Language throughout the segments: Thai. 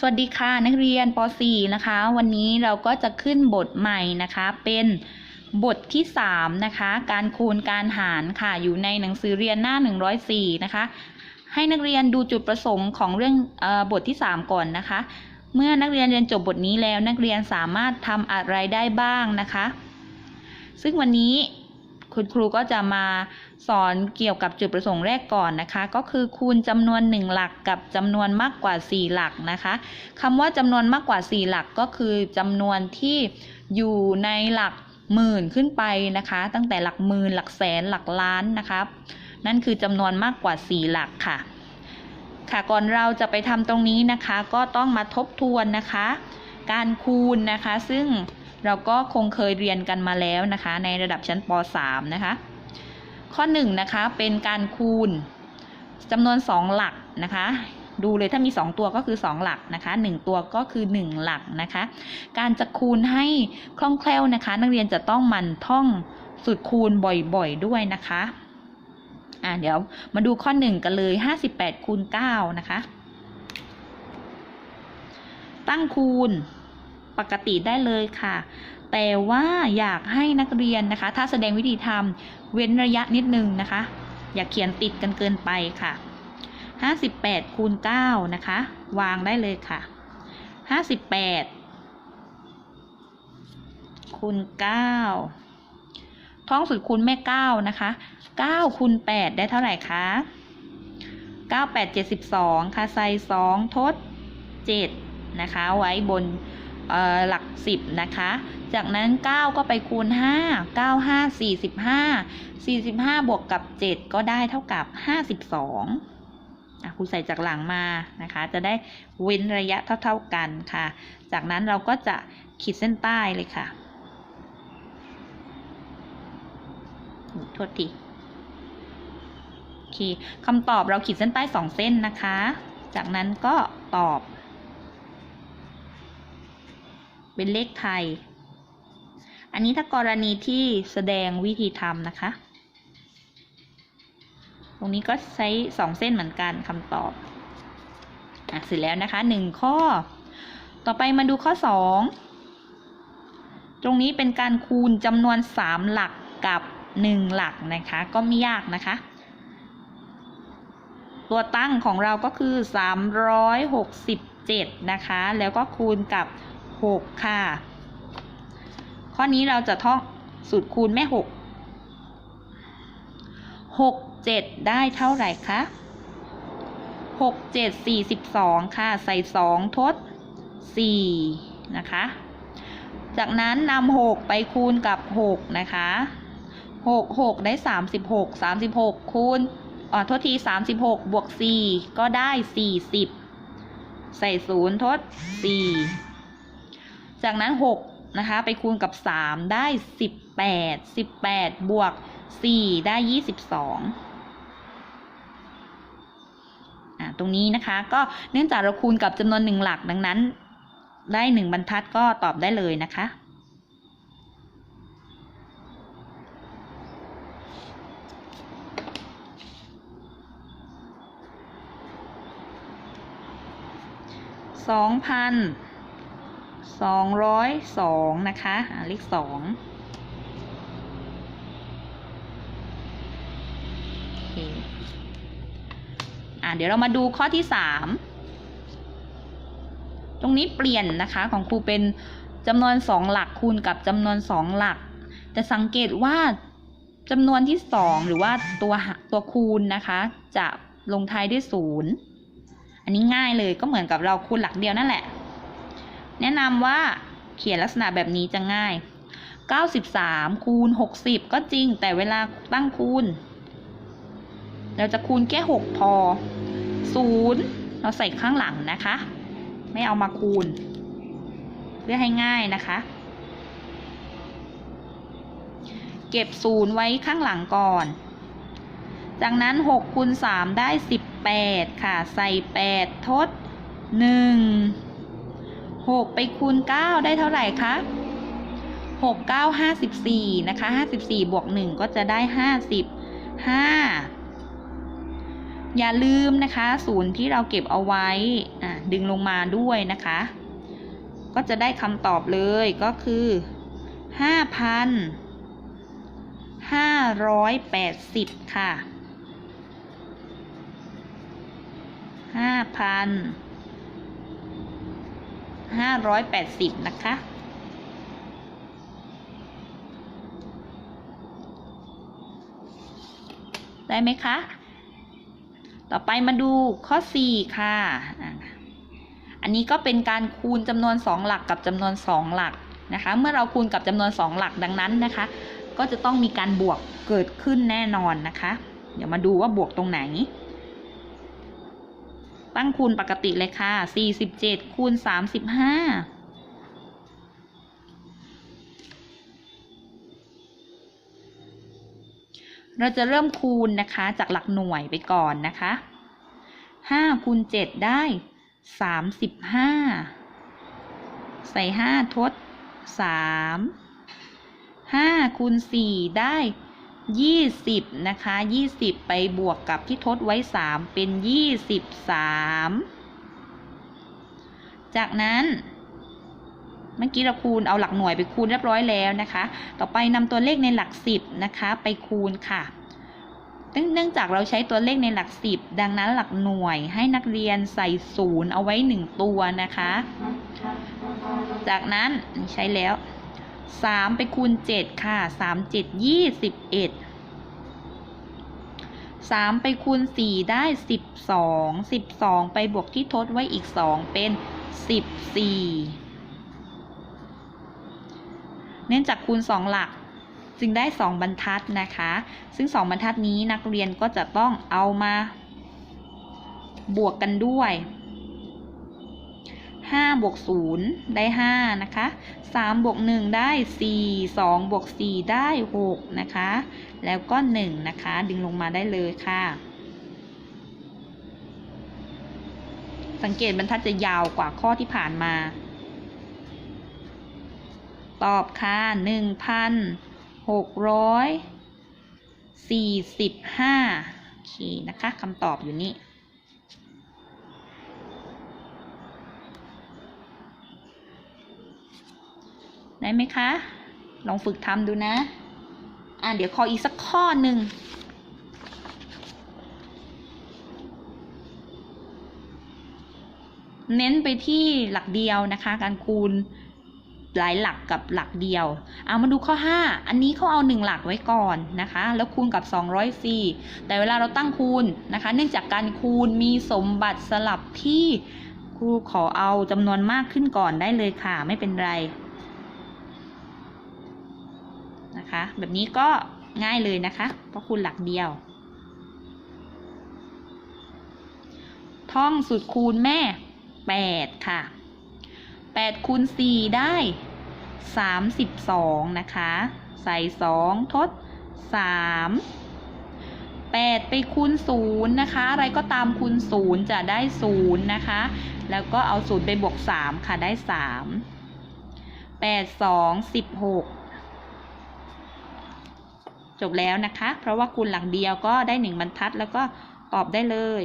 สวัสดีค่ะนักเรียนป .4 นะคะ วันนี้เราก็จะขึ้นบทใหม่นะคะ เป็นบทที่ 3 นะคะ การคูณการหารค่ะ อยู่ในหนังสือเรียนหน้า 104 นะคะ ให้นักเรียนดูจุดประสงค์ของเรื่องออบทที่ 3 ก่อนนะคะ เมื่อนักเรียนเรียนจบบทนี้แล้วนักเรียนสามารถทำอะไรได้บ้างนะคะ ซึ่งวันนี้ คุณครูก็จะมาสอนเกี่ยวกับจุดประสงค์แรกก่อนนะคะ ก็คือคูณจำนวน 1 หลักกับจำนวนมากกว่า 4 หลักนะคะคำว่าจำนวนมากกว่า 4 หลักก็คือจำนวนที่อยู่ในหลักหมื่นขึ้นไปนะคะ ตั้งแต่หลักหมื่นหลักแสนหลักล้านนะครับนั่นคือจำนวนมากกว่า 4 หลักค่ะ ค่ะก่อนเราจะไปทำตรงนี้นะคะ ก็ต้องมาทบทวนนะคะ การคูณนะคะ ซึ่ง เราก็คงเคยเรียนกันมาแล้วนะคะ ในระดับชั้นป .3 นะคะ ข้อ1นะคะเป็นการคูณจำนวน 2 หลักนะคะดูเลยถ้ามี 2 ตัวก็คือ 2 หลักนะคะ 1 ตัวก็คือ 1 หลักนะคะ การจะคูณให้คล่องแคล่วนะคะ นักเรียนจะต้องมันท่องสูตรคูณบ่อยๆด้วยนะคะอ่าเดี๋ยวมาดูข้อ 1 กันเลย 58คูณ9นะคะ ตั้งคูณ ปกติได้เลยค่ะ แต่ว่าอยากให้นักเรียนนะคะ ถ้าแสดงวิธีทำเว้นระยะนิดนึงนะคะ อย่าเขียนติดกันเกินไปค่ะ 58คูณ9นะคะ วางได้เลยค่ะ 58คูณ9ท่องสูตรคูณแม่ 9 นะคะ9คูณ8ได้เท่าไหร่คะ9 8 72 ค่ะใส่2ทด 7 นะคะ ไว้บน หลักสิบนะคะ จากนั้น 9 ก็ไปคูณ 5 9 5 45 45 บวกกับ 7 ก็ได้เท่ากับ 52อะครูใส่จากหลังมานะคะ จะได้เว้นระยะเท่าๆกันค่ะ จากนั้นเราก็จะขีดเส้นใต้เลยค่ะโทษทีโอเคคำตอบเราขีดเส้นใต้2เส้นนะคะ จากนั้นก็ตอบ เป็นเลขไทย อันนี้ถ้ากรณีที่แสดงวิธีทำนะคะ ตรงนี้ก็ใช้สองเส้นเหมือนกันคำตอบอะเสร็จแล้วนะคะหนึ่งข้อ ต่อไปมาดูข้อสองตรงนี้เป็นการคูณจำนวนสามหลักกับหนึ่งหลักนะคะ ก็ไม่ยากนะคะตัวตั้งของเราก็คือสามร้อยหกสิบเจ็ดนะคะ แล้วก็คูณกับ หกค่ะ ข้อนี้เราจะท่องสูตรคูณแม่หกหกเจ็ดได้เท่าไหร่คะหกเจ็ดสี่สิบสองค่ะ ใส่สองทดสี่นะคะ จากนั้นนำหกไปคูณกับหกนะคะหกหกได้สามสิบหกสามสิบหกคูณอ๋อทษทีสามสิบหกบวกสี่ก็ได้สี่สิบใส่ศูนย์ทดสี่ จากนั้น 6 นะคะ ไปคูณกับ 3 ได้ 18 18 บวก 4 ได้ 22อ่าตรงนี้นะคะ ก็เนื่องจากเราคูณกับจำนวนหนึ่งหลักดังนั้น ได้ 1 บรรทัดก็ตอบได้เลยนะคะสองพัน สองร้อยสองนะคะเลขสองอ่าเดี๋ยวเรามาดูข้อที่สามตรงนี้เปลี่ยนนะคะของครูเป็นจำนวนสองหลักคูณกับจำนวนสองหลักแต่สังเกตว่าจำนวนที่สองหรือว่าตัวตัวคูณนะคะ จะลงท้ายด้วยศูนย์อันนี้ง่ายเลยก็เหมือนกับเราคูณหลักเดียวนั่นแหละ แนะนำว่าเขียนลักษณะแบบนี้จะง่าย 93 คูณ 60 ก็จริง แต่เวลาตั้งคูณ เราจะคูณแค่ 6 พอ 0 เราใส่ข้างหลังนะคะ ไม่เอามาคูณ เพื่อให้ง่ายนะคะ เก็บ 0 ไว้ข้างหลังก่อน จากนั้น6คูณ3ได้ 18 ค่ะ ใส่ 8 ทด 1 6 ไปคูณ 9 ได้เท่าไหร่คะ6 9 54 นะคะ 54 บวก 1 ก็จะได้ 55 อย่าลืมนะคะศูนย์ที่เราเก็บเอาไว้ดึงลงมาด้วยนะคะ ก็จะได้คำตอบเลยก็คือห้าพันห้าร้อยแปดสิบค่ะห้าพันห้าร้อยแปดสิบนะคะ ได้ไหมคะ ต่อไปมาดูข้อ 4 ค่ะ อันนี้ก็เป็นการคูณจำนวน 2 หลักกับจำนวน 2 หลักนะคะ เมื่อเราคูณกับจำนวน 2 หลักดังนั้นนะคะ ก็จะต้องมีการบวกเกิดขึ้นแน่นอนนะคะ เดี๋ยวมาดูว่าบวกตรงไหน ตั้งคูณปกติเลยค่ะ 47 คูณ 35เราจะเริ่มคูณนะคะจากหลักหน่วยไปก่อนนะคะห้าคูณเจ็ดได้สามสิบห้าใส่ห้าทดสามห้าคูณสี่ได้ ยี่สิบนะคะยี่สิบไปบวกกับที่ทดไว้สามเป็นยี่สิบสามจากนั้น เมื่อกี้เราคูณเอาหลักหน่วยไปคูณเรียบร้อยแล้วนะคะ ต่อไปนำตัวเลขในหลักสิบนะคะไปคูณค่ะ เนื่องจากเราใช้ตัวเลขในหลักสิบดังนั้นหลักหน่วยให้นักเรียนใส่ศูนย์เอาไว้หนึ่งตัวนะคะ จากนั้นใช้แล้ว สามไปคูณเจ็ดค่ะสามเจ็ดยี่สิบเอ็ดสามไปคูณสี่ได้สิบสองสิบสองไปบวกที่ทดไว้อีกสองเป็นสิบสี่เนื่องจากคูณ2หลักจึงได้2บรรทัดนะคะ ซึ่ง2บรรทัดนี้นักเรียนก็จะต้องเอามาบวกกันด้วย 5บวก0ได้ 5 นะคะ3บวก1ได้ 4 2บวก4ได้ 6 นะคะ แล้วก็ 1 นะคะ ดึงลงมาได้เลยค่ะ สังเกตบรรทัดจะยาวกว่าข้อที่ผ่านมา ตอบค่ะหนึ่งพันหกร้อยสี่สิบห้าโอเคนะคะคำตอบอยู่นี่ ได้ไหมคะ ลองฝึกทำดูนะ อะเดี๋ยวขออีกสักข้อหนึ่งเน้นไปที่หลักเดียวนะคะ การคูณหลายหลักกับหลักเดียว เอามาดูข้อ 5 อันนี้เขาเอา1หลักไว้ก่อนนะคะ แล้วคูณกับ 204 แต่เวลาเราตั้งคูณนะคะ เนื่องจากการคูณมีสมบัติสลับที่ครูขอเอาจำนวนมากขึ้นก่อนได้เลยค่ะ ไม่เป็นไร นะคะ แบบนี้ก็ง่ายเลยนะคะ เพราะคูณหลักเดียว ท่องสูตรคูณแม่ 8 ค่ะ 8คูณ4ได้ 32 นะคะ ใส่ 2 ทด 3 8 ไปคูณ0นะคะ อะไรก็ตามคูณ0จะได้0นะคะ แล้วก็เอา0ไปบวก 3 ค่ะได้ 3 8 2 16 จบแล้วนะคะ เพราะว่าคูณหลังเดียวก็ได้ 1 บรรทัด แล้วก็ตอบได้เลย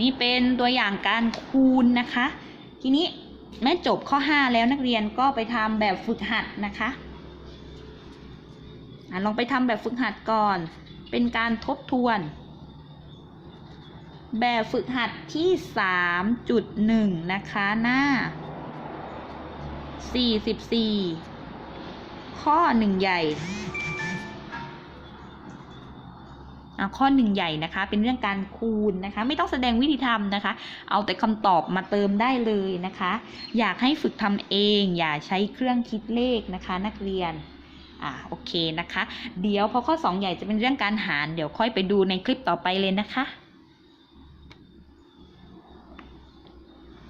นี่เป็นตัวอย่างการคูณนะคะ ทีนี้ แม่จบข้อ 5 แล้วนักเรียนก็ไปทำแบบฝึกหัดนะคะอลองไปทำแบบฝึกหัดก่อน เป็นการทบทวน แบบฝึกหัดที่ 3.1 นะคะหน้า 44 ข้อ 1 ใหญ่ ข้อหนึ่งใหญ่นะคะ เป็นเรื่องการคูณนะคะ ไม่ต้องแสดงวิธีทำนะคะ เอาแต่คำตอบมาเติมได้เลยนะคะ อยากให้ฝึกทำเอง อย่าใช้เครื่องคิดเลขนะคะ นักเรียนอ่าโอเคนะคะ เดี๋ยวพอข้อ 2 ใหญ่จะเป็นเรื่องการหาร เดี๋ยวค่อยไปดูในคลิปต่อไปเลยนะคะ